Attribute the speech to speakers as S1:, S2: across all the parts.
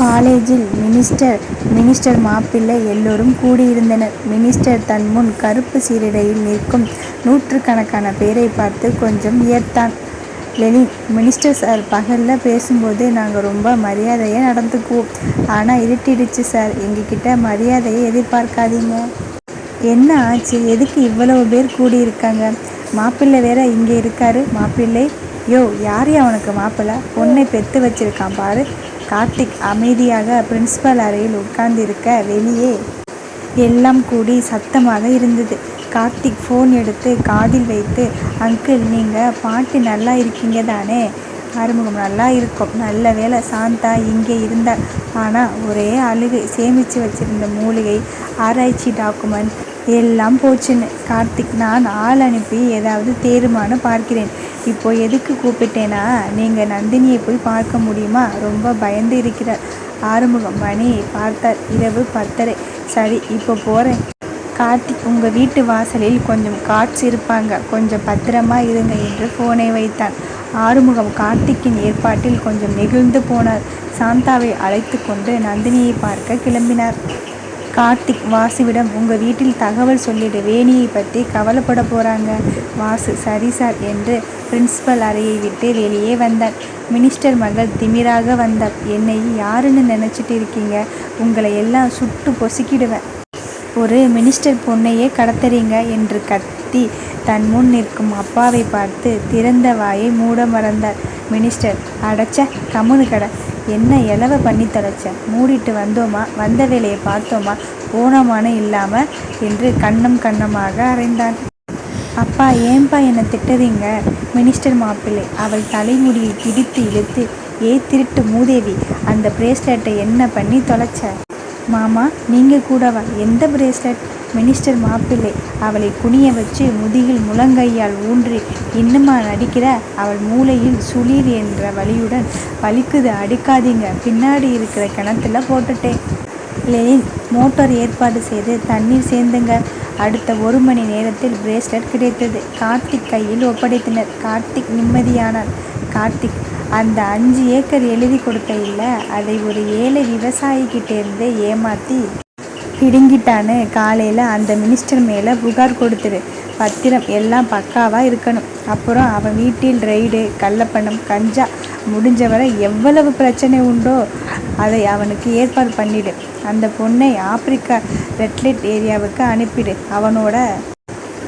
S1: காலேஜில் minister minister மாப்பிள்ளை எல்லோரும் கூடியிருந்தனர். மினிஸ்டர் தன் முன் கருப்பு சீருடையில் நிற்கும் நூற்றுக்கணக்கான பேரை பார்த்து கொஞ்சம் வியர்த்தான். லெனின் மினிஸ்டர் சார் பகலில் பேசும்போது நாங்கள் ரொம்ப மரியாதையாக நடந்துக்குவோம். ஆனால் இருட்டிடுச்சு சார் எங்ககிட்ட மரியாதையை எதிர்பார்க்காதீங்க. என்ன ஆச்சு எதுக்கு இவ்வளவு பேர் கூடியிருக்காங்க? மாப்பிள்ளை வேற இங்கே இருக்காரு மாப்பிள்ளை யோ யார் அவனுக்கு மாப்பிள்ளை பொண்ணை பெற்று வச்சிருக்கான் பாரு. கார்த்திக் அமைதியாக பிரின்சிபல் அறையில் உட்கார்ந்திருக்க வெளியே எல்லாம் கூடி சத்தமாக இருந்தது. கார்த்திக் போன் எடுத்து காதில் வைத்து அங்கிள் நீங்க பாட்டி நல்லா இருக்கீங்க தானே? ஆறுமுகம் நல்லா இருக்கும் நல்ல வேளை சாந்தா இங்கே இருந்தாள். ஆனால் ஒரே அழுகை சேமிச்சு வச்சிருந்த மூலிகை ஆராய்ச்சி டாக்குமெண்ட் எல்லாம் போச்சுன்னு. கார்த்திக் நான் ஆள் அனுப்பி ஏதாவது தேர்மானம் பார்க்கிறேன். இப்போ எதுக்கு கூப்பிட்டேன்னா நீங்கள் நந்தினியை போய் பார்க்க முடியுமா? ரொம்ப பயந்து இருக்கிறார் ஆறுமுகம் மணியை பார்த்தார். இரவு பத்தரை. சரி இப்போ போகிறேன் கார்த்திக் உங்கள் வீட்டு வாசலில் கொஞ்சம் காட்ஸ் இருப்பாங்க. கொஞ்சம் பத்திரமா இருங்க என்று ஃபோனை வைத்தான். ஆறுமுகம் கார்த்திக்கின் ஏற்பாட்டில் கொஞ்சம் நெகிழ்ந்து போனார். சாந்தாவை அழைத்து கொண்டு நந்தினியை பார்க்க கிளம்பினார். கார்த்திக் வாசுவிடம் உங்கள் வீட்டில் தகவல் சொல்லிடு வேணியை பற்றி கவலைப்பட போகிறாங்க வாசு சரி சார் என்று பிரின்சிபல் அறையை விட்டு வெளியே வந்தார் மினிஸ்டர் மகள் திமிராக வந்தார் என்னை யாருன்னு நினச்சிட்டு இருக்கீங்க? உங்களை எல்லாம் சுட்டு பொசுக்கிடுவேன். ஒரு மினிஸ்டர் பொண்ணையே கடத்துறீங்க என்று கத்தி தன் முன் நிற்கும் அப்பாவை பார்த்து திறந்த வாயை மூட மறந்தார். மினிஸ்டர் அடைச்ச கம்முனு கடை என்ன எலவ பண்ணி தொலைச்ச? மூடிட்டு வந்தோமா வந்த வேலையை பார்த்தோமா போனோமான்னு இல்லாமல் என்று கண்ணம் கண்ணமாக அறைந்தான். அப்பா ஏன்பா என்னை திட்டுறீங்க? மினிஸ்டர் மாப்பிள்ளை அவள் தலைமுடியை பிடித்து இழுத்து ஏ திருட்டு மூதேவி அந்த பிரேஸ்லெட்டை என்ன பண்ணி தொலைச்ச? மாமா நீங்கள் கூடவா எந்த பிரேஸ்லெட்? மினிஸ்டர் மாப்பிள்ளை அவளை குனிய வச்சு முதுகில் முழங்கையால் ஊன்றி இன்னுமா நடிக்கிற? அவள் மூளையில் சுளீர் என்ற வழியுடன் வலிக்குது அடிக்காதீங்க பின்னாடி இருக்கிற கிணத்துல போட்டுட்டேன். லெனின் மோட்டார் ஏற்பாடு செய்து தண்ணீர் சேர்ந்துங்க அடுத்த ஒரு மணி நேரத்தில் பிரேஸ்லெட் கிடைத்தது. கார்த்திக் கையில் ஒப்படைத்தனர். கார்த்திக் நிம்மதியானான். கார்த்திக் அந்த அஞ்சு ஏக்கர் எழுதி கொடுத்த இல்லை அதை ஒரு ஏழை விவசாயிக்கிட்டேருந்து ஏமாற்றி பிடுங்கிட்டான்னு காலையில் அந்த மினிஸ்டர் மேலே புகார் கொடுத்துரு பத்திரம் எல்லாம் பக்காவாக இருக்கணும். அப்புறம் அவன் வீட்டில் ரெய்டு கள்ளப்பணம் கஞ்சா முடிஞ்சவரை எவ்வளவு பிரச்சனை உண்டோ அதை அவனுக்கு ஏற்பாடு பண்ணிடு. அந்த பொண்ணை ஆப்பிரிக்கா ரெட்லைட் ஏரியாவுக்கு அனுப்பிடு. அவனோட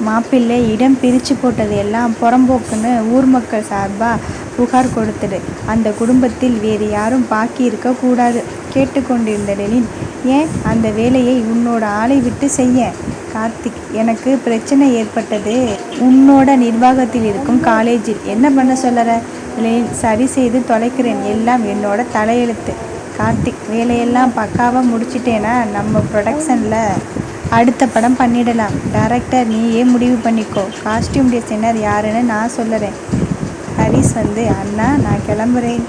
S1: மாப்பிள்ளை இடம் பிரித்து போட்டது எல்லாம் புறம்போக்குன்னு ஊர் மக்கள் சார்பாக புகார் கொடுத்துடு. அந்த குடும்பத்தில் வேறு யாரும் பாக்கி இருக்கக்கூடாது கேட்டுக்கொண்டிருந்த டெலின் ஏன் அந்த வேலையை உன்னோட ஆளை விட்டு செய்ய கார்த்திக் எனக்கு பிரச்சனை ஏற்பட்டது உன்னோட நிர்வாகத்தில் இருக்கும் காலேஜில் என்ன பண்ண சொல்லற? லெனின் சரி செய்து தொலைக்கிறேன் எல்லாம் என்னோட தலையெழுத்து. கார்த்திக் வேலையெல்லாம் பக்காவாக முடிச்சிட்டேனா நம்ம ப்ரொடக்ஷனில் அடுத்த படம் பண்ணிடலாம். டேரக்டர் நீயே முடிவு பண்ணிக்கோ. காஸ்டியூம் டிசைனர் யாருன்னு நான் சொல்லுறேன். ஹரிஸ் வந்து அண்ணா நான் கிளம்புறேன்.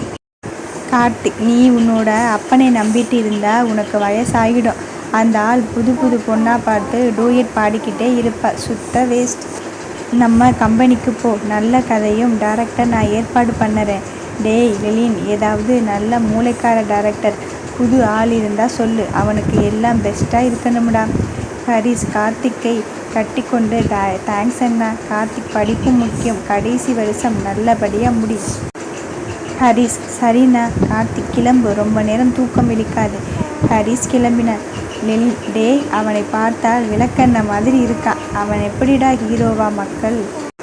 S1: கார்த்திக் நீ உன்னோட அப்பனை நம்பிட்டு இருந்தா உனக்கு வயசாகிடும். அந்த ஆள் புது புது பொண்ணாக பார்த்து டூயட் பாடிக்கிட்டே இருப்பா சுத்த வேஸ்ட். நம்ம கம்பெனிக்கு போ. நல்ல கதையும் டேரக்டர் நான் ஏற்பாடு பண்ணுறேன் டேய் லெலின் ஏதாவது நல்ல மூளைக்கார டேரக்டர் புது ஆள் இருந்தால் சொல்லு. அவனுக்கு எல்லாம் பெஸ்ட்டாக இருக்கணும்டா. ஹரிஸ் கார்த்திக்கை கட்டிக்கொண்டு தேங்க்ஸ் அண்ணா. கார்த்திக் படிப்பு முக்கியம். கடைசி வருஷம் நல்லபடியாக முடி. ஹரிஸ் சரிண்ணா. கார்த்திக் கிளம்பு ரொம்ப நேரம் தூக்கம் இழுக்காது. ஹரிஸ் கிளம்பினான். லெனின் டேய் அவனை பார்த்தால் விளக்கண்ண மாதிரி இருக்கான். அவன் எப்படிடா ஹீரோவா மக்கள்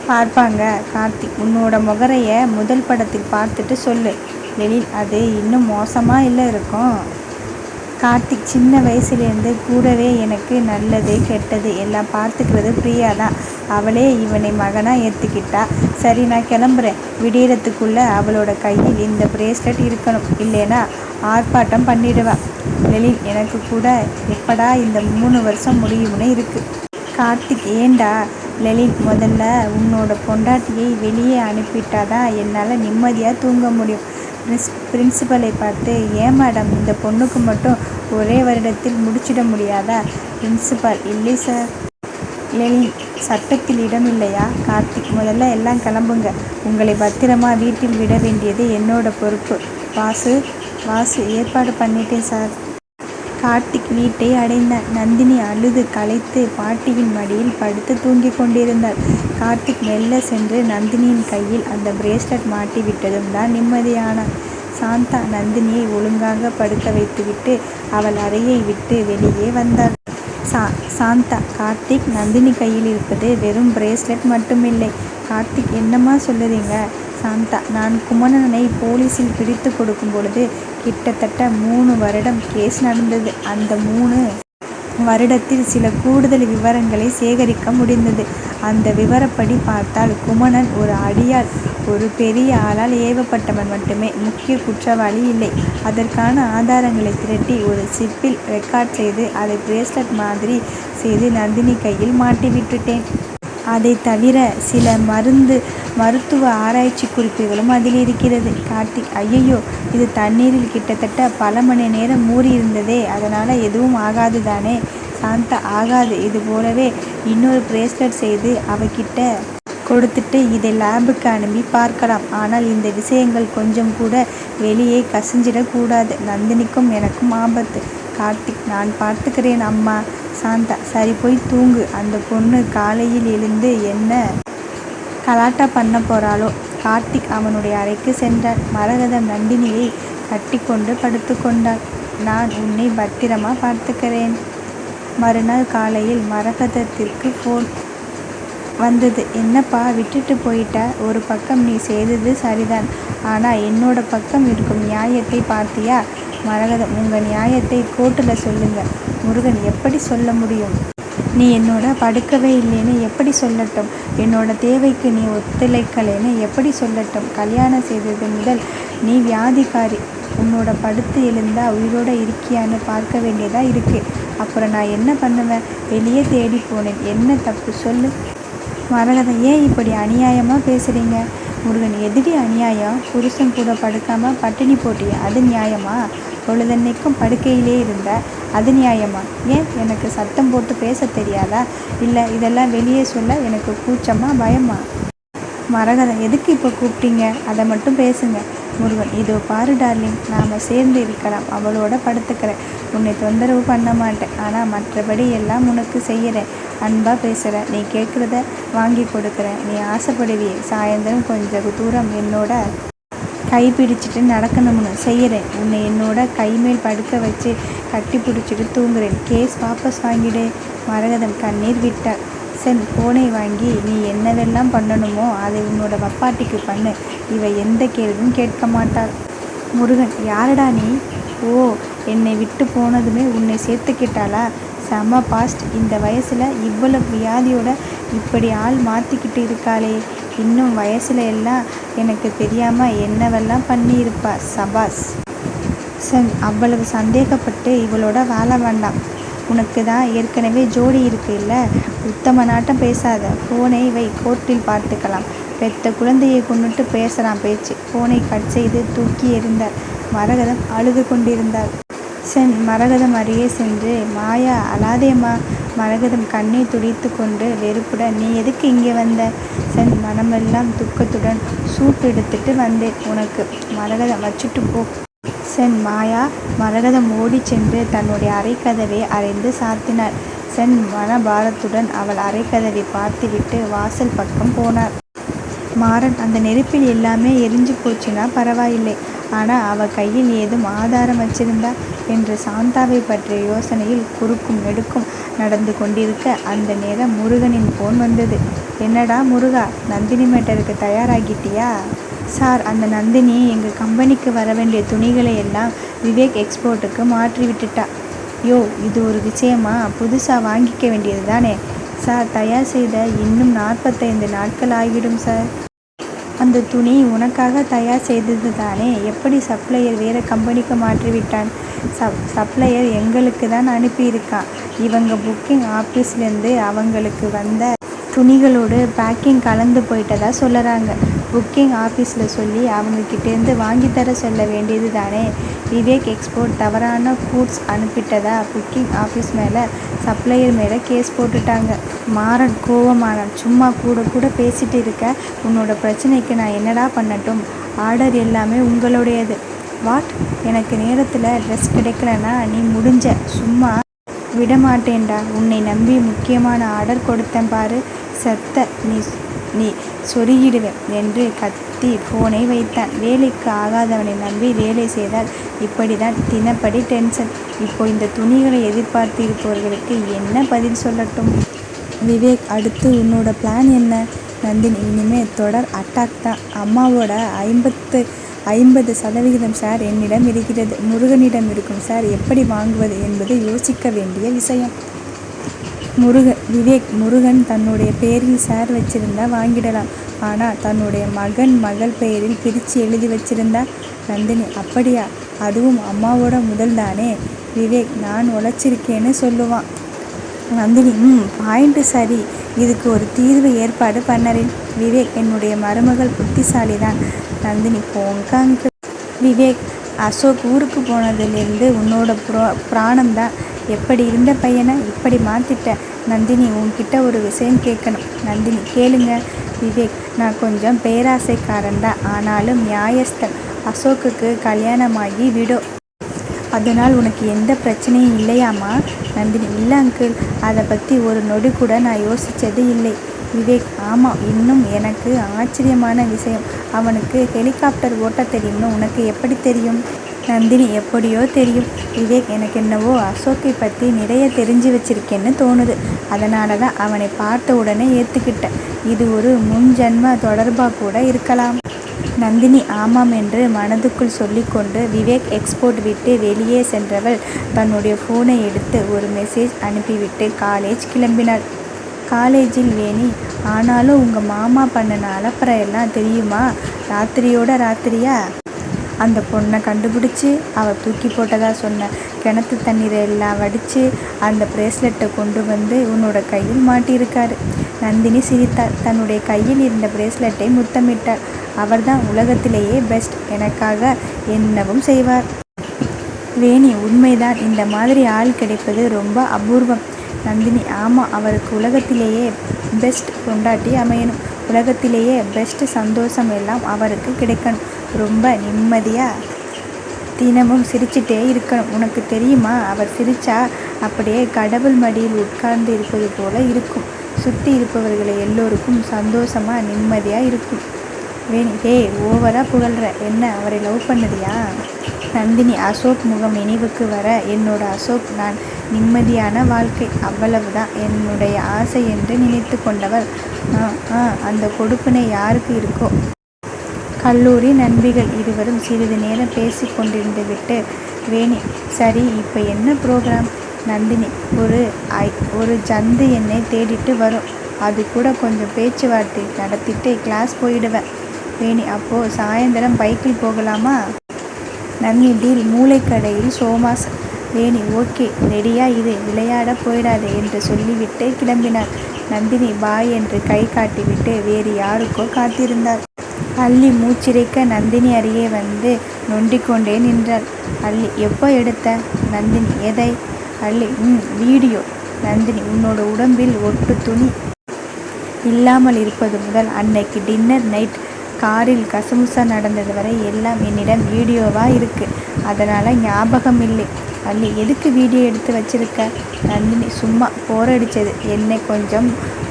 S1: பார்ப்பாங்க? கார்த்திக் உன்னோட முகரைய முதல் படத்தில் பார்த்துட்டு சொல்லு. லெனின் அது இன்னும் மோசமாக இல்லை இருக்கும். கார்த்திக் சின்ன வயசுலேருந்து கூடவே எனக்கு நல்லது கெட்டது எல்லாம் பார்த்துக்கிறது பிரியா தான். அவளே இவனை மகனாக ஏற்றுக்கிட்டா சரி நான் கிளம்புறேன். விடியறதுக்குள்ள அவளோட கையில் இந்த பிரேஸ்லெட் இருக்கணும். இல்லைனா ஆர்ப்பாட்டம் பண்ணிடுவா. லெலின் எனக்கு கூட எப்படா இந்த மூணு வருஷம் முடியும்னு இருக்குது கார்த்திக் ஏண்டா லலித் முதல்ல உன்னோட பொண்டாட்டியை வெளியே அனுப்பிட்டா தான் நிம்மதியாக தூங்க முடியும். பிரின்சிபலை பார்த்து ஏன் மேடம் இந்த பொண்ணுக்கு மட்டும் ஒரே வருடத்தில் முடிச்சிட முடியாதா? பிரின்சிபல் இல்லை சார். லெனின் சட்டத்தில் இடம் இல்லையா கார்த்திக் முதல்ல எல்லாம் கிளம்புங்க. உங்களை பத்திரமா வீட்டில் விட வேண்டியது என்னோட பொறுப்பு. வாசு வாசு ஏற்பாடு பண்ணிட்டேன் சார் கார்த்திக் வீட்டை அடைந்தார் நந்தினி அழுது களைத்து பாட்டியின் மடியில் படுத்து தூங்கிக் கொண்டிருந்தாள் கார்த்திக் மெல்ல சென்று நந்தினியின் கையில் அந்த பிரேஸ்லெட் மாட்டி விட்டதும் தான் நிம்மதியான. சாந்தா நந்தினியை ஒழுங்காக படுக்க வைத்துவிட்டு அவள் அறையை விட்டு வெளியே வந்தாள். சா சாந்தா கார்த்திக் நந்தினி கையில் இருப்பது வெறும் பிரேஸ்லெட் மட்டுமில்லை. கார்த்திக் என்னம்மா சொல்லுறீங்க? சாந்தா நான் குமணனை போலீஸில் பிடித்து கொடுக்கும் பொழுது கிட்டத்தட்ட மூணு வருடம் கேஸ் நடந்தது. அந்த மூணு வருடத்தில் சில கூடுதல் விவரங்களை சேகரிக்க முடிந்தது. அந்த விவரப்படி பார்த்தால் குமணன் ஒரு அடியால் ஒரு பெரிய ஆளால் ஏவப்பட்டவன் மட்டுமே. முக்கிய குற்றவாளி இல்லை. அதற்கான ஆதாரங்களை திரட்டி ஒரு சிப்பில் ரெக்கார்ட் செய்து அதை பிரேஸ்லெட் மாதிரி செய்து நந்தினி கையில் மாட்டி விட்டுட்டேன். அதை தவிர சில மருந்து மருத்துவ ஆராய்ச்சி குறிப்புகளும் அதில் இருக்கிறது. கார்த்திக் ஐயையோ இது தண்ணீரில் கிட்டத்தட்ட பல மணி நேரம் மூறியிருந்ததே இருந்ததே அதனால் எதுவும் ஆகாது தானே சாந்தா ஆகாது. இது போலவே இன்னொரு பிரேஸ்லெட் செய்து அவகிட்ட கொடுத்துட்டு இதை லேபுக்கு அனுப்பி பார்க்கலாம். ஆனால் இந்த விஷயங்கள் கொஞ்சம் கூட வெளியே கசிஞ்சிடக்கூடாது நந்தினிக்கும் எனக்கும் ஆபத்து. கார்த்திக் நான் பார்த்துக்கிறேன் அம்மா. சாந்தா. சரி போய் தூங்கு. அந்த பொண்ணு காலையில் எழுந்து என்ன கலாட்டா பண்ண போகிறாளோ கார்த்திக் அவனுடைய அறைக்கு சென்றான். மரகதம் நந்தினியை கட்டிக்கொண்டு படுத்து கொண்டாள். நான் உன்னை பத்திரமா பார்த்துக்கிறேன். மறுநாள் காலையில் மரகதத்திற்கு ஃபோன் வந்தது. என்னப்பா விட்டுட்டு போயிட்ட? ஒரு பக்கம் நீ செய்தது சரிதான். ஆனால் என்னோட பக்கம் இருக்கும் நியாயத்தை பார்த்தியா? மரகதம் உங்கள் நியாயத்தை கோர்ட்டில் சொல்லுங்கள் முருகன் எப்படி சொல்ல முடியும்? நீ என்னோட படுக்கவே இல்லைன்னு எப்படி சொல்லட்டும்? என்னோட தேவைக்கு நீ ஒத்துழைக்கலைன்னு எப்படி சொல்லட்டும்? கல்யாணம் செய்தது முதல் நீ வியாதிக்காரி. உன்னோட படுத்து எழுந்தா உயிரோட இருக்கியான்னு பார்க்க வேண்டியதா இருக்கு. அப்புறம் நான் என்ன பண்ணுவேன்? வெளியே தேடி போனேன். என்ன தப்பு? சொல்லு. மரகதை ஏன் இப்படி அநியாயமாக பேசுகிறீங்க முருகன் எதிரி அநியாயம் புருஷன் கூட படுக்காமல் பட்டினி போட்டிய அது நியாயமா? பொழுதன்னைக்கும் படுக்கையிலே இருந்த அது நியாயமா? ஏன் எனக்கு சத்தம் போட்டு பேச தெரியாதா? இல்லை இதெல்லாம் வெளியே சொல்ல எனக்கு கூச்சமா பயமா? மரகதம் எதுக்கு இப்போ கூப்பிட்டீங்க? அதை மட்டும் பேசுங்க. முருகன் இதோ பாரு டார்லிங் நாம் சேர்ந்து இருக்கலாம் அவளோட படுத்துக்கிறேன். உன்னை தொந்தரவு பண்ண மாட்டேன் ஆனால் மற்றபடி எல்லாம் உனக்கு செய்கிறேன் அன்பாக பேசுகிறேன் நீ கேட்குறத வாங்கி கொடுக்குறேன். நீ ஆசைப்படுவியே சாயந்தரம் கொஞ்சம் தூரம் என்னோட கை பிடிச்சிட்டு நடக்கணும்னு செய்கிறேன் உன்னை என்னோட கை மேல் படுக்க வச்சு கட்டி பிடிச்சிட்டு தூங்குறேன். கேஸ் வாபஸ் வாங்கிடு மரகதம் கண்ணீர் விட்டாள். சென் ஃபோனை வாங்கி நீ என்னவெல்லாம் பண்ணணுமோ அதை உன்னோட வப்பாட்டிக்கு பண்ணு. இவ எந்த கேள்வியும் கேட்க மாட்டாள். முருகன் யாரடா நீ? ஓ என்னை விட்டு போனதுமே உன்னை சேர்த்துக்கிட்டாளா செம பாஸ்ட் இந்த வயசில் இவ்வளவு வியாதியோட இப்படி ஆள் மாற்றிக்கிட்டு இருக்காளே. இன்னும் வயசில் எல்லாம் எனக்கு தெரியாமல் என்னவெல்லாம் பண்ணியிருப்பா சபாஸ். சென் அவ்வளவு சந்தேகப்பட்டு இவளோட வாழ வேண்டாம். உனக்கு தான் ஏற்கனவே ஜோடி இருக்கு இல்லை உத்தம நாட்டம் பேசாத ஃபோனை வை. கோர்ட்டில் பார்த்துக்கலாம். பெத்த குழந்தையை கொண்டுட்டு பேசுகிறான் பேச்சு. ஃபோனை கட் செய்து தூக்கி எறிந்தார். மரகதம் அழுது கொண்டிருந்தாள். சென் மரகதம் அருகே சென்று மாயா அழாதேம்மா. மரகதம் கண்ணை துடித்து கொண்டு வெறுப்புடன் நீ எதுக்கு இங்கே வந்த? சென் மனமெல்லாம் துக்கத்துடன் சூட் எடுத்துட்டு வந்தேன் உனக்கு. மரகதம் வச்சுட்டு போ. சென் மாயா மரகதம் ஓடிச் சென்று தன்னுடைய அறைக்கதவை அறைந்து சாத்தினார். சென் மனபாரத்துடன் அவள் அறைக்கதவை பார்த்துவிட்டு வாசல் பக்கம் போனார். மாறன் அந்த நெருப்பில் எல்லாமே எரிஞ்சு போச்சுன்னா பரவாயில்லை. ஆனால் அவள் கையில் ஏதும் ஆதாரம் வச்சிருந்தா? என்று சாந்தாவை பற்றிய யோசனையில் குறுக்கும் நெடுக்கும் நடந்து கொண்டிருக்க அந்த நேரம் முருகனின் ஃபோன் வந்தது. என்னடா முருகா நந்தினி மேட்டருக்கு தயாராகிட்டியா? சார் அந்த நந்தினி எங்கள் கம்பெனிக்கு வர வேண்டிய துணிகளை எல்லாம் விவேக் எக்ஸ்போர்ட்டுக்கு மாற்றி விட்டுட்டா. யோ இது ஒரு விஷயமா? புதுசாக வாங்கிக்க வேண்டியது தானே? சார் தயார் செய்த இன்னும் நாற்பத்தைந்து நாட்கள் ஆகிடும் சார். அந்த துணி உனக்காக தயார் செய்தது தானே? எப்படி சப்ளையர் வேறு கம்பெனிக்கு மாற்றிவிட்டான் சப் சப்ளையர் எங்களுக்கு தான் அனுப்பியிருக்கான் இவங்க புக்கிங் ஆஃபீஸ்லேருந்து அவங்களுக்கு வந்த துணிகளோடு பேக்கிங் கலந்து போயிட்டதா சொல்லுறாங்க. புக்கிங் ஆஃபீஸில் சொல்லி அவங்கக்கிட்டேருந்து வாங்கித்தர தர சொல்ல வேண்டியது தானே விவேக் எக்ஸ்போர்ட் தவறான கூட்ஸ் அனுப்பிட்டதா புக்கிங் ஆஃபீஸ் மேலே சப்ளையர் மேலே கேஸ் போட்டுட்டாங்க. மாறன் கோவமானான் சும்மா கூட கூட பேசிட்டு இருக்க. உன்னோட பிரச்சனைக்கு நான் என்னடா பண்ணட்டும்? ஆர்டர் எல்லாமே உங்களுடையது. வாட் எனக்கு நேரத்தில் ட்ரெஸ் கிடைக்கலன்னா நீ முடிஞ்ச. சும்மா விடமாட்டேன்டா. உன்னை நம்பி முக்கியமான ஆர்டர் கொடுத்தேன் பாரு. செத்த நீ நீ சொருகிடுவேன் என்று கத்தி ஃபோனை வைத்தான். வேலைக்கு ஆகாதவனை நம்பி வேலை செய்தால் இப்படி தான் தினப்படி டென்ஷன் இப்போ இந்த துணிகளை எதிர்பார்த்து இருப்பவர்களுக்கு என்ன பதில் சொல்லட்டும்? விவேக் அடுத்து உன்னோட பிளான் என்ன? நந்தினி இனிமே தொடர் அட்டாக் தான். அம்மாவோட ஐம்பத்து ஐம்பது சதவிகிதம் சார் என்னிடம் இருக்கிறது. முருகனிடம் இருக்கும் சார் எப்படி வாங்குவது என்பது யோசிக்க வேண்டிய விஷயம். முருக விவேக் முருகன் தன்னுடைய பெயரில் சார் வச்சிருந்தா வாங்கிடலாம். ஆனால் தன்னுடைய மகன் மகள் பெயரில் பிரித்து எழுதி வச்சிருந்தா நந்தினி அப்படியா? அதுவும் அம்மாவோட முதல் தானே விவேக் நான் உழைச்சிருக்கேன்னு சொல்லுவான். நந்தினி ம் பாயிண்ட்டு சரி. இதுக்கு ஒரு தீர்வு ஏற்பாடு பண்ணறேன். விவேக் என்னுடைய மருமகள் புத்திசாலி தான் நந்தினி போங்க விவேக் அசோக் ஊருக்கு போனதுலேருந்து உன்னோட ப்ரோ பிராணம் தான் எப்படி இருந்த பையனை இப்படி மாற்றிட்டேன் நந்தினி உன்கிட்ட ஒரு விஷயம் கேட்கணும். நந்தினி கேளுங்க. விவேக் நான் கொஞ்சம் பேராசைக்காரன் தான் ஆனாலும் நியாயஸ்தன். அசோக்குக்கு கல்யாணமாகி விடோ. அதனால் உனக்கு எந்த பிரச்சனையும் இல்லையாம்மா? நந்தினி இல்லை அங்கிள். அதை பற்றி ஒரு நொடி கூட நான் யோசித்தது இல்லை. விவேக் ஆமாம் இன்னும் எனக்கு ஆச்சரியமான விஷயம். அவனுக்கு ஹெலிகாப்டர் ஓட்ட தெரியும்னு உனக்கு எப்படி தெரியும்? நந்தினி எப்படியோ தெரியும். விவேக் எனக்கு என்னவோ அசோக்கை பற்றி நிறைய தெரிஞ்சு வச்சிருக்கேன்னு தோணுது. அதனால தான் அவனை பார்த்த உடனே ஏற்றுக்கிட்டேன் இது ஒரு முன்ஜென்ம தொடர்பாக கூட இருக்கலாம். நந்தினி ஆமாம் என்று மனதுக்குள் சொல்லிக்கொண்டு விவேக் எக்ஸ்போர்ட் விட்டு வெளியே சென்றவள் தன்னுடைய ஃபோனை எடுத்து ஒரு மெசேஜ் அனுப்பிவிட்டு காலேஜ் கிளம்பினாள். காலேஜில் வேணி. ஆனாலும் உங்கள் மாமா பண்ணின அலப்பறை எல்லாம் தெரியுமா? ராத்திரியோட ராத்திரியா? அந்த பொண்ணை கண்டுபிடிச்சி அவள் தூக்கி போட்டதாக சொன்ன. கிணத்து தண்ணீரை எல்லாம் வடித்து அந்த ப்ரேஸ்லெட்டை கொண்டு வந்து உன்னோட கையில் மாட்டியிருக்காரு. நந்தினி சிரித்தாள். தன்னுடைய கையில் இருந்த பிரேஸ்லெட்டை முத்தமிட்டாள். அவர்தான் உலகத்திலேயே பெஸ்ட். எனக்காக என்னவும் செய்வார். வேணி உண்மைதான். இந்த மாதிரி ஆள் கிடைப்பது ரொம்ப அபூர்வம். நந்தினி ஆமாம் அவருக்கு உலகத்திலேயே பெஸ்ட் கொண்டாட்டி அமையணும். உலகத்திலேயே பெஸ்ட் சந்தோஷம் எல்லாம் அவருக்கு கிடைக்கணும். ரொம்ப நிம்மதியாக தினமும் சிரிச்சிட்டே இருக்கணும். உனக்கு தெரியுமா? அவர் சிரிச்சா அப்படியே கடவுள் மடியில் உட்கார்ந்து இருப்பது போல இருக்கும். சுற்றி இருப்பவர்களை எல்லோருக்கும் சந்தோஷமாக நிம்மதியாக இருக்கும். வேணி ஹே ஓவராக புகழ்கிற என்ன அவரை லவ் பண்ணுறியா? நந்தினி அசோக் முகம் நினைவுக்கு வர என்னோட அசோக் நான் நிம்மதியான வாழ்க்கை. அவ்வளவுதான். என்னுடைய ஆசை என்று நினைத்து கொண்டவர். ஆ ஆ அந்த கொடுப்பினை யாருக்கு இருக்கோ? கல்லூரி நண்பிகள் இருவரும் சிறிது நேரம் பேசி கொண்டிருந்து விட்டு வேணி சரி இப்போ என்ன ப்ரோக்ராம்? நந்தினி ஒரு ஐ ஒரு ஜந்து என்னை தேடிட்டு வரும். அது கூட கொஞ்சம் பேச்சுவார்த்தை நடத்திட்டு கிளாஸ் போயிடுவேன். வேணி அப்போது சாயந்தரம் பைக்கில் போகலாமா? நந்தினி டீல். மூளைக்கடையில் சோமாஸ் வேணி ஓகே ரெடியா இது விளையாட போயிடாது என்று சொல்லிவிட்டு கிளம்பினார். நந்தினி பாய் என்று கை காட்டிவிட்டு வேறு யாருக்கோ காத்திருந்தார் அள்ளி மூச்சிறைக்க நந்தினி அருகே வந்து நொண்டிக்கொண்டே நின்றாள். அள்ளி எப்போ எடுத்த? நந்தினி எதை? அள்ளி ம் வீடியோ. நந்தினி உன்னோட உடம்பில் ஒட்டு துணி இல்லாமல் இருப்பது முதல் அன்னைக்கு டின்னர் நைட். காரில் கசமுசா நடந்தது வரை எல்லாம் என்னிடம் வீடியோவாக இருக்குது அதனால் ஞாபகம் இல்லை அள்ளி எதுக்கு வீடியோ எடுத்து வச்சிருக்க? நந்தினி சும்மா போரடிச்சது என்னை கொஞ்சம்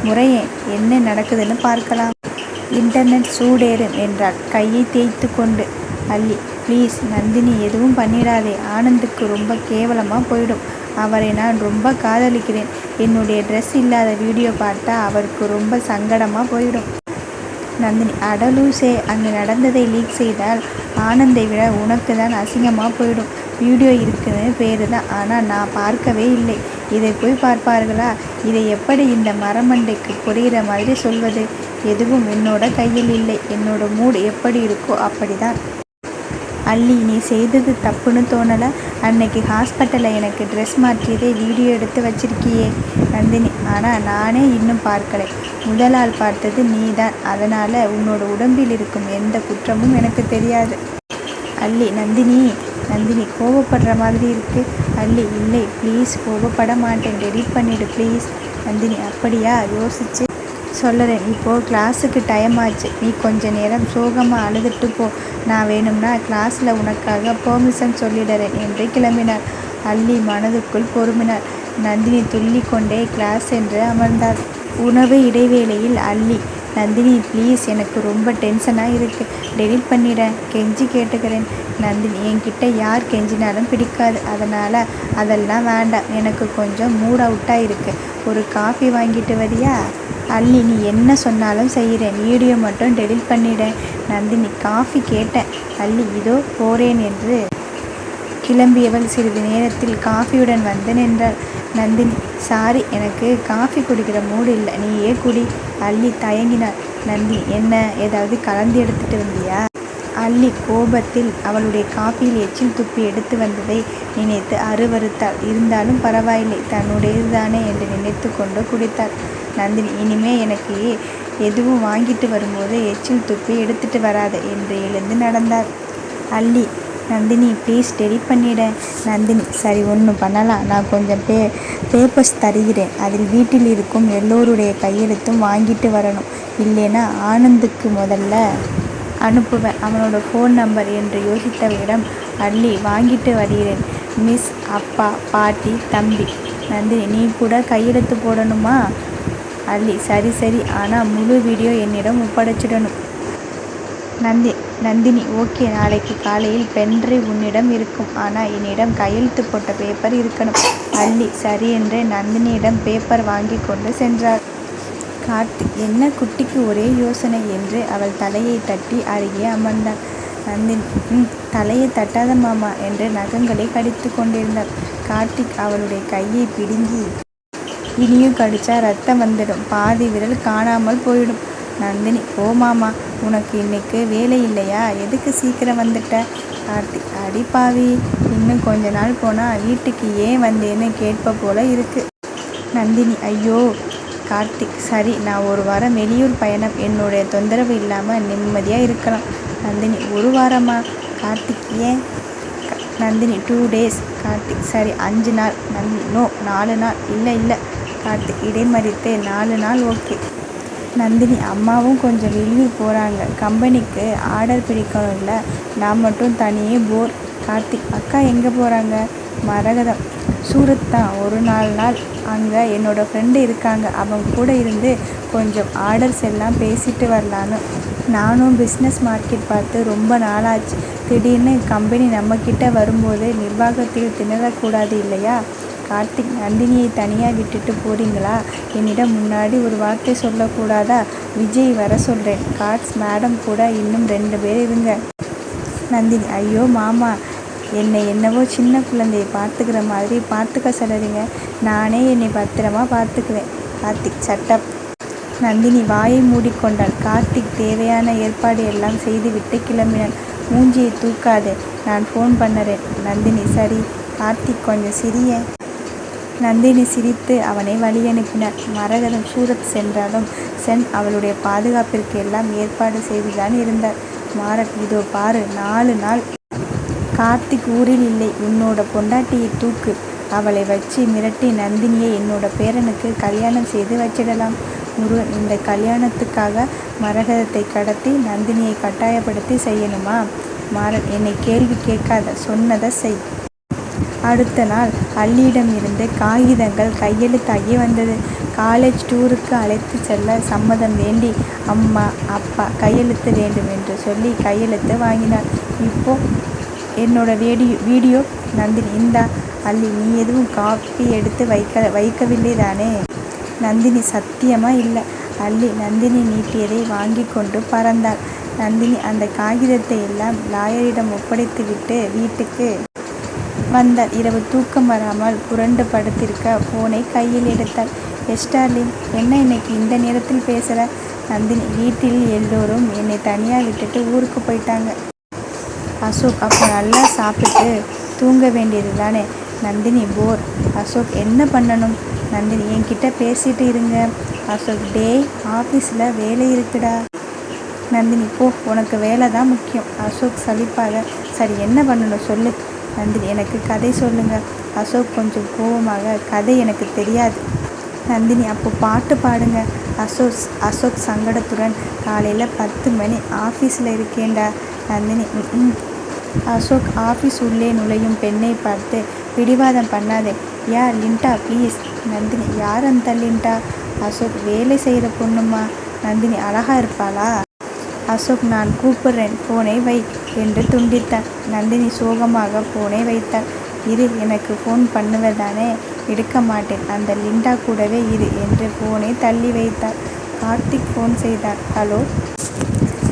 S1: முறையே என்ன நடக்குதுன்னு பார்க்கலாம். இன்டர்நெட் சூடேறும் என்றால் கையை தேய்த்து கொண்டு அள்ளி ப்ளீஸ் நந்தினி எதுவும் பண்ணிடாதே. ஆனந்துக்கு ரொம்ப கேவலமாக போயிடும். அவரை நான் ரொம்ப காதலிக்கிறேன். என்னுடைய ட்ரெஸ் இல்லாத வீடியோ பார்த்தா அவருக்கு ரொம்ப சங்கடமாக போயிடும். நந்தினி அடலூசே அங்கே நடந்ததை லீக் செய்தால் ஆனந்தை விட உனக்கு தான் அசிங்கமாக போயிடும். வீடியோ இருக்குன்னு பேர் தான். ஆனால் நான் பார்க்கவே இல்லை. இதை போய் பார்ப்பார்களா? இதை எப்படி இந்த மரமண்டைக்கு புரிகிற மாதிரி சொல்வது? எதுவும் என்னோட கையில் இல்லை. என்னோட மூடு எப்படி இருக்கோ அப்படி தான் அள்ளி நீ செய்தது தப்புன்னு தோணலை? அன்னைக்கு ஹாஸ்பிட்டலில் எனக்கு ட்ரெஸ் மாற்றியதே வீடியோ எடுத்து வச்சிருக்கியே நந்தினி. ஆனால் நானே இன்னும் பார்க்கலை. முதல் ஆள் பார்த்தது நீ தான் அதனால் உன்னோட உடம்பில் இருக்கும் எந்த குற்றமும் எனக்கு தெரியாது. அள்ளி நந்தினி நந்தினி கோவப்படுற மாதிரி இருக்கு. அள்ளி இல்லை ப்ளீஸ் கோவப்பட மாட்டேன். டெலிட் பண்ணிடு ப்ளீஸ் நந்தினி அப்படியா? யோசிச்சு சொல்லுறேன். இப்போது கிளாஸுக்கு டைம் ஆச்சு. நீ கொஞ்ச நேரம் சோகமாக அழுதுட்டு போ. நான் வேணும்னா கிளாஸில் உனக்காக பெர்மிஷன் சொல்லிடுறேன். என்று கிளம்பினார் அள்ளி மனதுக்குள் பொறுமினார் நந்தினி துள்ளி கொண்டே கிளாஸ் என்று அமர்ந்தார் உணவு இடைவேளையில் அள்ளி நந்தினி ப்ளீஸ் எனக்கு ரொம்ப டென்ஷனாக இருக்கு. டெலிட் பண்ணிட. கெஞ்சி கேட்டுக்கிறேன். நந்தினி என்கிட்ட யார் கெஞ்சினாலும் பிடிக்காது. அதனால் அதெல்லாம் வேண்டாம். எனக்கு கொஞ்சம் மூட் அவுட்டாக இருக்குது ஒரு காஃபி வாங்கிட்டு வரியா? அள்ளி நீ என்ன சொன்னாலும் செய்கிறேன். வீடியோ மட்டும் டெலிட் பண்ணிட. நந்தினி காஃபி கேட்டேன். அள்ளி இதோ போகிறேன் என்று கிளம்பியவள் சிறிது நேரத்தில் காஃபியுடன் வந்து நின்றாள். நந்தினி சாரி எனக்கு காஃபி குடிக்கிற மூடு இல்லை. நீயே குடி. அள்ளி தயங்கினாள். நந்தினி என்ன? ஏதாவது கலந்து எடுத்துகிட்டு வந்தியா? அல்லி கோபத்தில் அவளுடைய காப்பியில் எச்சில் துப்பி எடுத்து வந்ததை நினைத்து அருவருத்தாள். இருந்தாலும் பரவாயில்லை தன்னுடையதுதானே என்று நினைத்து கொண்டு குடித்தாள். நந்தினி இனிமே எனக்கு எதுவும் வாங்கிட்டு வரும்போது எச்சில் துப்பி எடுத்துட்டு வராத என்று எழுந்து நடந்தாள். அல்லி நந்தினி ப்ளீஸ் டெலிட் பண்ணிட. நந்தினி சரி ஒன்று பண்ணலாம். நான் கொஞ்சம் பே பேப்பர்ஸ் தருகிறேன். அதில் வீட்டில் இருக்கும் எல்லோருடைய கையெழுத்தும் வாங்கிட்டு வரணும். இல்லைன்னா ஆனந்துக்கு முதல்ல அனுப்புவேன். அவனோட ஃபோன் நம்பர் என்று யோசித்தவரிடம் அள்ளி வாங்கிட்டு வருகிறேன். மிஸ் அப்பா பாட்டி தம்பி. நந்தினி நீ கூட கையெழுத்து போடணுமா? அல்லி சரி சரி. ஆனால் முழு வீடியோ என்னிடம் ஒப்படைச்சிடணும். நந்தி நந்தினி ஓகே நாளைக்கு காலையில் பென்ட்ரைவ் உன்னிடம் இருக்கும். ஆனால் என்னிடம் கையெழுத்து போட்ட பேப்பர் இருக்கணும். அள்ளி சரி என்று நந்தினியிடம் பேப்பர் வாங்கி கொண்டு சென்றார் கார்த்திக் என்ன குட்டிக்கு ஒரே யோசனை என்று அவள் தலையை தட்டி அருகே அமர்ந்தான் நந்தினி தலையை தட்டாத மாமா என்று நகங்களை கடித்து கொண்டிருந்தாள். கார்த்திக் அவளுடைய கையை பிடுங்கி இனியும் கடிச்சா ரத்தம் வந்துடும். பாதி விரல் காணாமல் போயிடும். நந்தினி ஓ மாமா. உனக்கு இன்னைக்கு வேலை இல்லையா? எதுக்கு சீக்கிரம் வந்துட்ட? கார்த்திக் அடி பாவி. இன்னும் கொஞ்ச நாள் போனால் வீட்டுக்கு ஏன் வந்தேன்னு கேட்ப போல இருக்கு. நந்தினி ஐயோ. கார்த்திக் சரி நான் ஒரு வாரம் வெளியூர் பயணம். என்னுடைய தொந்தரவு இல்லாமல் நிம்மதியாக இருக்கலாம். நந்தினி ஒரு வாரமா? கார்த்திக் ஏன்? நந்தினி டூ டேஸ் கார்த்திக் சரி அஞ்சு நாள். நந்தினி நோ நாலு நாள். இல்லை இல்லை. கார்த்திக் இடைமறித்து நாலு நாள் ஓகே நந்தினி அம்மாவும் கொஞ்சம் வெளியூர் போகிறாங்க. கம்பெனிக்கு ஆர்டர் பிடிக்கணும்ல. நான் மட்டும் தனியே போர். கார்த்திக் அக்கா எங்கே போகிறாங்க? மரகதம். சூரத் தான் ஒரு நாலு நாள் அங்கே என்னோடய ஃப்ரெண்டு இருக்காங்க. அவங்க கூட இருந்து கொஞ்சம் ஆர்டர்ஸ் எல்லாம் பேசிட்டு வரலான்னு. நானும் பிஸ்னஸ் மார்க்கெட் பார்த்து ரொம்ப நாளாச்சு. திடீர்னு கம்பெனி நம்மக்கிட்ட வரும்போது நிர்வாகத்தில் திணறக்கூடாது இல்லையா? கார்த்திக் நந்தினியை தனியாக விட்டுட்டு போறீங்களா? என்னிடம் முன்னாடி ஒரு வார்த்தை சொல்லக்கூடாதா? விஜய் வர சொல்கிறேன் கார்ட்ஸ் மேடம் கூட இன்னும் ரெண்டு பேர் இருங்க. நந்தினி ஐயோ மாமா என்னை என்னவோ சின்ன குழந்தையை பார்த்துக்கிற மாதிரி பார்த்துக்க சொல்லுறீங்க நானே என்னை பத்திரமா பார்த்துக்குவேன். கார்த்திக் சட்டப் நந்தினி வாயை மூடிக்கொண்டாள். கார்த்திக் தேவையான ஏற்பாடு எல்லாம் செய்துவிட்டு கிளம்பினான் மூஞ்சியை தூக்காதே நான் ஃபோன் பண்ணுறேன். நந்தினி சரி. கார்த்திக் கொஞ்சம் சிரிய. நந்தினி சிரித்து அவனை வழி அனுப்பினார் மரகதம் சூரத் சென்றாலும் சென் அவளுடைய பாதுகாப்பிற்கு எல்லாம் ஏற்பாடு செய்துதான் இருந்தார் மாறன் இதோ பாரு நாலு நாள் கார்த்திக் ஊரில் இல்லை. உன்னோட பொண்டாட்டியை தூக்கு. அவளை வச்சு மிரட்டி நந்தினியை என்னோட பேரனுக்கு கல்யாணம் செய்து வச்சிடலாம். முருகன் இந்த கல்யாணத்துக்காக மரகதத்தை கடத்தி நந்தினியை கட்டாயப்படுத்தி செய்யணுமா? மாறன் என்னை கேள்வி கேட்காத. சொன்னதை செய். அடுத்த நாள் அள்ளியிடம் இருந்து காகிதங்கள் கையெழுத்தாகி வந்தது. காலேஜ் டூருக்கு அழைத்து செல்ல சம்மதம் வேண்டி அம்மா அப்பா கையெழுத்து வேண்டும் என்று சொல்லி கையெழுத்து வாங்கினார். இப்போ என்னோட வீடியோ வீடியோ நந்தினி இந்தா அல்லி நீ எதுவும் காப்பி எடுத்து வைக்க வைக்கவில்லை தானே? நந்தினி சத்தியமா இல்லை. அல்லி நந்தினி நீட்டியதை வாங்கி கொண்டு பறந்தாள். நந்தினி அந்த காகிதத்தை எல்லாம் லாயரிடம் ஒப்படைத்துவிட்டு வீட்டுக்கு வந்தாள். இரவு தூக்கம் வராமல் புரண்டு படுத்திருக்க ஃபோனை கையில் எடுத்தாள். எஸ்டார்லின் என்ன இன்னைக்கு இந்த நேரத்தில் பேசுகிற நந்தினி வீட்டில் எல்லோரும் என்னை தனியாக விட்டுட்டு ஊருக்கு போயிட்டாங்க. அசோக் அப்போ நல்லா சாப்பிட்டு தூங்க வேண்டியது தானே? நந்தினி போர். அசோக் என்ன பண்ணணும்? நந்தினி என்கிட்ட பேசிட்டு இருங்க. அசோக் டேய் ஆஃபீஸில் வேலை இருக்குடா. நந்தினி போ உனக்கு வேலை தான் முக்கியம். அசோக் சலிப்பாக சரி என்ன பண்ணணும் சொல்லு. நந்தினி எனக்கு கதை சொல்லுங்க. அசோக் கொஞ்சம் கோவமாக கதை எனக்கு தெரியாது. நந்தினி அப்போ பாட்டு பாடுங்க. அசோக் அசோக் சங்கடத்துடன் காலையில் பத்து மணி ஆஃபீஸில் இருக்கேன்டா. நந்தினி ம். அசோக் ஆஃபீஸ் உள்ளே நுழையும் பெண்ணை பார்த்து பிடிவாதம் பண்ணாதே. யா லிண்டா ப்ளீஸ் நந்தினி யார் அந்த லிண்டா? அசோக் வேலை செய்கிற பொண்ணுமா? நந்தினி அழகா இருப்பாளா? அசோக் நான் கூப்பிடுறேன். போனை வை என்று துண்டித்தான் நந்தினி சோகமாக போனை வைத்தாள். இரு எனக்கு ஃபோன் பண்ணுவதானே? எடுக்க மாட்டேன். அந்த லிண்டா கூடவே இரு என்று ஃபோனை தள்ளி வைத்தாள். கார்த்திக் ஃபோன் செய்தார். ஹலோ?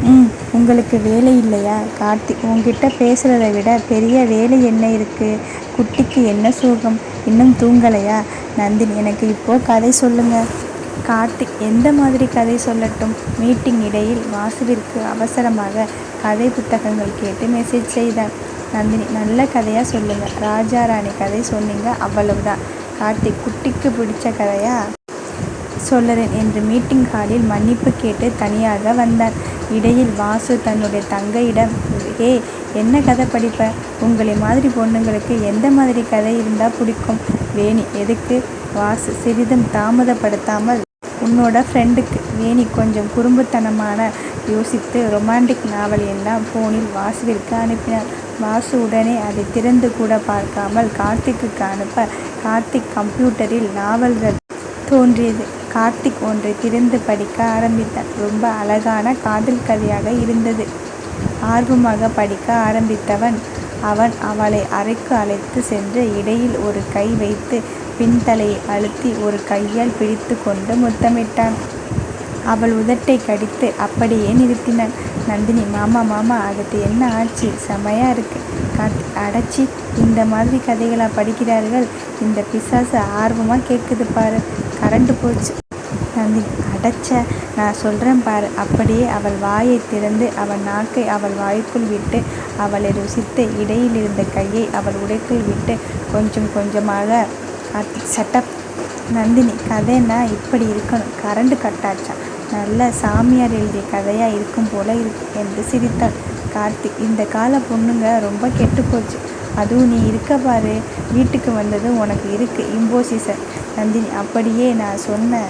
S1: ம் உங்களுக்கு வேலை இல்லையா? கார்த்திக் உங்ககிட்ட பேசுகிறத விட பெரிய வேலை என்ன இருக்குது குட்டிக்கு என்ன சோகம்? இன்னும் தூங்கலையா? நந்தினி எனக்கு இப்போது கதை சொல்லுங்கள் கார்த்திக் எந்த மாதிரி கதை சொல்லட்டும்? மீட்டிங் இடையில் வாசுவிற்கு அவசரமாக கதை புத்தகங்கள் கேட்டு மெசேஜ் செய்தார். நந்தினி நல்ல கதையாக சொல்லுங்கள் ராஜா ராணி கதை சொன்னீங்க அவ்வளவுதான். கார்த்திக் குட்டிக்கு பிடிச்ச கதையா? சொல்லுறேன் என்று மீட்டிங் ஹாலில் மன்னிப்பு கேட்டு தனியாக வந்தார். இடையில் வாசு தன்னுடைய தங்கையிடம் ஏ என்ன கதை படிப்ப? உங்களை மாதிரி பொண்ணுங்களுக்கு எந்த மாதிரி கதை இருந்தால் பிடிக்கும்? வேணி எதுக்கு? வாசு சிறிதும் தாமதப்படுத்தாமல் உன்னோட ஃப்ரெண்டுக்கு வேணி கொஞ்சம் குறும்புத்தனமான யோசித்து ரொமான்டிக் நாவல் எல்லாம் ஃபோனில் வாசுவிற்கு அனுப்பினார். வாசு உடனே அதை திறந்து கூட பார்க்காமல் கார்த்திக்கு அனுப்ப கார்த்திக் கம்ப்யூட்டரில் நாவல்கள் தோன்றியது. கார்த்திக் ஒன்றை திறந்து படிக்க ஆரம்பித்தான் ரொம்ப அழகான காதல் கதையாக இருந்தது. ஆர்வமாக படிக்க ஆரம்பித்தவன் அவன் அவளை அறைக்கு அழைத்து சென்று இடையில் ஒரு கை வைத்து பின்தலையை அழுத்தி ஒரு கையால் பிடித்து கொண்டு முத்தமிட்டான். அவள் உதட்டை கடித்து அப்படியே நிறுத்தினான். நந்தினி மாமா மாமா அடுத்து என்ன ஆச்சு? செமையாக இருக்கு. கார்த்தி அடைச்சி இந்த மாதிரி கதைகளாக படிக்கிறார்கள்? இந்த பிசாசு ஆர்வமாக கேட்குது பாரு. கரண்டு போச்சு. நந்தினி அடைச்ச நான் சொல்கிறேன் பாரு. அப்படியே அவள் வாயை திறந்து அவன் நாக்கை அவள் வாய்க்குள் விட்டு அவளை ருசித்து இடையில் இருந்த கையை அவள் உடைக்குள் விட்டு கொஞ்சம் கொஞ்சமாக சட்டப் செட்டப் நந்தினி கதைன்னா இப்படி இருக்கணும். கரண்டு கட்டாச்சா? நல்ல சாமியார் எழுதிய கதையாக இருக்கும் போல இருக்கு என்று சிரித்தாள் கார்த்திக் இந்த கால பொண்ணுங்க ரொம்ப கெட்டு போச்சு அதுவும் நீ இருக்க பாரு. வீட்டுக்கு வந்ததும் உனக்கு இருக்குது இம்போசிசன் நந்தினி அப்படியே நான் சொன்னேன்.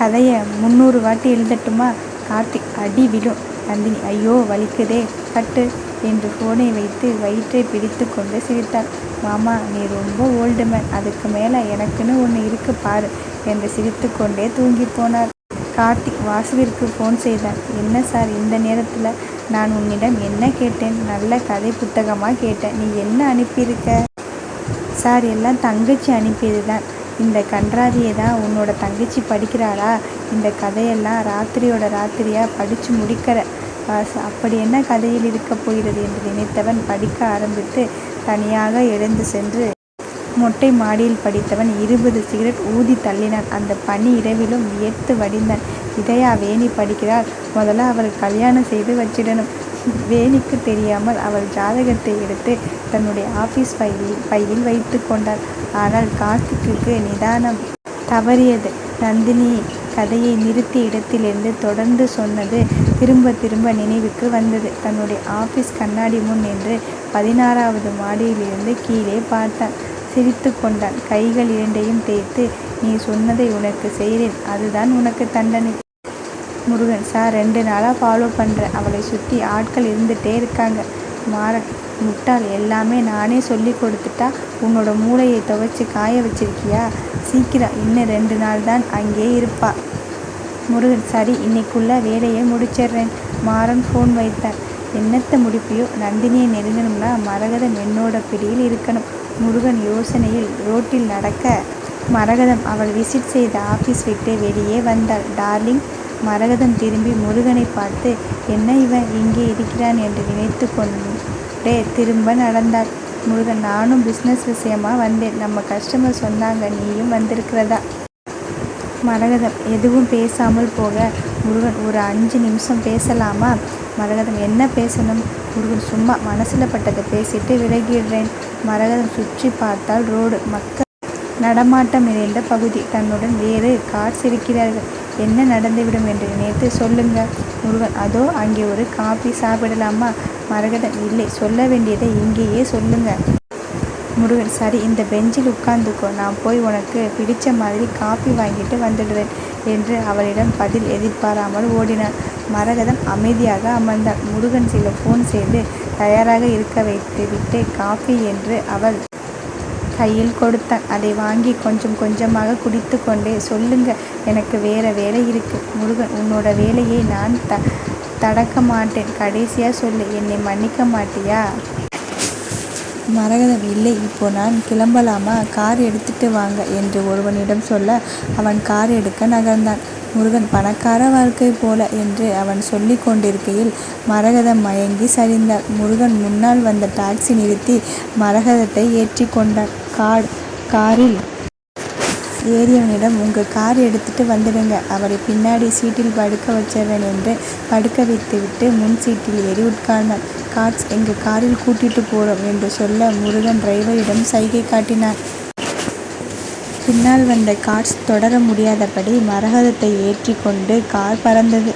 S1: கதையை முந்நூறு வாட்டி எழுதட்டுமா? கார்த்திக் அடி விடும் நந்தினி ஐயோ வலிக்குதே கட்டு என்று ஃபோனை வைத்து வயிற்றை பிடித்து கொண்டு சிரித்தாள். மாமா நீ ரொம்ப ஓல்டு மேன் அதுக்கு மேலே எனக்குன்னு ஒன்று இருக்கு பாரு என்று சிரித்து கொண்டே தூங்கி போனார். கார்த்திக் வாசுவிற்கு ஃபோன் செய்தான் என்ன சார் இந்த நேரத்தில்? நான் உன்னிடம் என்ன கேட்டேன்? நல்ல கதை புத்தகமாக கேட்டேன். நீ என்ன அனுப்பியிருக்க? சார் எல்லாம் தங்கச்சி அனுப்பியது தான் இந்த கன்றாதியை தான் உன்னோட தங்கச்சி படிக்கிறாளா? இந்த கதையெல்லாம் ராத்திரியோட ராத்திரியாக படித்து முடிக்கிற. அப்படி என்ன கதையில் இருக்கப் போகிறது என்று நினைத்தவன் படிக்க ஆரம்பித்து தனியாக எழுந்து சென்று மொட்டை மாடியில் படித்தவன் இருபது சிகரெட் ஊதி தள்ளினான். அந்த பனி இரவிலும் வியர்த்து வடிந்தான். இதயா வேணி படிக்கிறாள். முதல்ல அவள் கல்யாணம் செய்து வச்சிடணும். வேணிக்கு தெரியாமல் அவள் ஜாதகத்தை எடுத்து தன்னுடைய ஆஃபீஸ் பையில் பையில் வைத்து கொண்டாள். ஆனால் கார்த்திக்கு நிதானம் தவறியது. நந்தினி கதையை நிறுத்திய இடத்திலிருந்து தொடர்ந்து சொன்னது திரும்ப திரும்ப நினைவுக்கு வந்தது. தன்னுடைய ஆஃபீஸ் கண்ணாடி முன் நின்று பதினாறாவது மாடியிலிருந்து கீழே பார்த்தான் சிரித்து கொண்டான் கைகள் இரண்டையும் தேய்த்து நீ சொன்னதை உனக்கு செய்கிறேன் அதுதான் உனக்கு தண்டனை. முருகன் சார் ரெண்டு நாளாக ஃபாலோ பண்ணுறேன் அவளை சுற்றி ஆட்கள் இருந்துகிட்டே இருக்காங்க. மாறன் முட்டாள் எல்லாமே நானே சொல்லி கொடுத்துட்டா உன்னோட மூளையை துவைச்சி காய வச்சிருக்கியா? சீக்கிரம் இன்னும் ரெண்டு நாள் தான் அங்கே இருப்பா. முருகன் சரி இன்னைக்குள்ள வேலையை முடிச்சிடுறேன். மாறன் ஃபோன் வைத்தான். என்னத்தை முடிப்பியோ? நந்தினியை நெருங்கணும்னா மரகதம் என்னோட பிடியில் இருக்கணும். முருகன் யோசனையில் ரோட்டில் நடக்க மரகதம் அவள் விசிட் செய்த ஆஃபீஸ் விட்டு வெளியே வந்தாள். டார்லிங் மரகதம் திரும்பி முருகனை பார்த்து என்ன இவன்? இங்கே இருக்கிறான் என்று நினைத்து கொண்டே திரும்ப நடந்தாள் முருகன் நானும் பிஸ்னஸ் விஷயமா வந்தேன். நம்ம கஸ்டமர் சொன்னாங்க நீயும் வந்திருக்கிறதா? மரகதம் எதுவும் பேசாமல் போக. முருகன் ஒரு அஞ்சு நிமிஷம் பேசலாமா? மரகதம் என்ன பேசணும்? முருகன் சும்மா மனசில் பட்டதை பேசிட்டு விலகிடுறேன். மரகதம் சுற்றி பார்த்தால் ரோடு மக்கள் நடமாட்டம் நிறைந்த பகுதி. தன்னுடன் வேறு கார்ஸ் இருக்கிறார்கள். என்ன நடந்துவிடும் என்று நினைத்து சொல்லுங்கள் முருகன் அதோ அங்கே ஒரு காபி சாப்பிடலாமா மரகதம் இல்லை சொல்ல வேண்டியதை இங்கேயே சொல்லுங்கள் முருகன் சரி இந்த பெஞ்சில் உட்கார்ந்துக்கோ நான் போய் உனக்கு பிடிச்ச மாதிரி காபி வாங்கிட்டு வந்துடுவேன் என்று அவளிடம் பதில் எதிர்பாராமல் ஓடினான். மரகதம் அமைதியாக அமர்ந்தாள். முருகன் சில ஃபோன் செய்து தயாராக இருக்க வைத்துவிட்டு காஃபி என்று அவள் கையில் கொடுத்தான். அதை வாங்கி கொஞ்சம் கொஞ்சமாக குடித்துக்கொண்டே சொல்லுங்க எனக்கு வேற வேலை இருக்கு. முருகன் உன்னோட வேலையை நான் த தடக்க மாட்டேன். கடைசியாக சொல்லு என்னை மன்னிக்க மாட்டியா? மரகதம் இல்லை இப்போ நான் கிளம்பலாமா? கார் எடுத்துட்டு வாங்க என்று ஒருவனிடம் சொல்ல அவன் கார் எடுக்க நகர்ந்தான். முருகன் பணக்கார வாழ்க்கை போல என்று அவன் சொல்லி கொண்டிருக்கையில் மரகதம் மயங்கி சரிந்தாள். முருகன் முன்னால் வந்த டாக்ஸி நிறுத்தி மரகதத்தை ஏற்றிக் கொண்டான். கார் காரில் ஏறியவனிடம் உங்கள் கார் எடுத்துட்டு வந்துடுங்க. அவரை பின்னாடி சீட்டில் படுக்க வச்சவன் என்று படுக்க வைத்துவிட்டு முன் சீட்டில் ஏறி உட்கார்ந்தான். காட்ஸ் எங்கள் காரில் கூட்டிட்டு போகிறோம் என்று சொல்ல முருகன் டிரைவரிடம் சைகை காட்டினான். பின்னால் வந்த காட்ஸ் தொடர முடியாதபடி மரகதத்தை ஏற்றிக் கொண்டு கார் பறந்தது.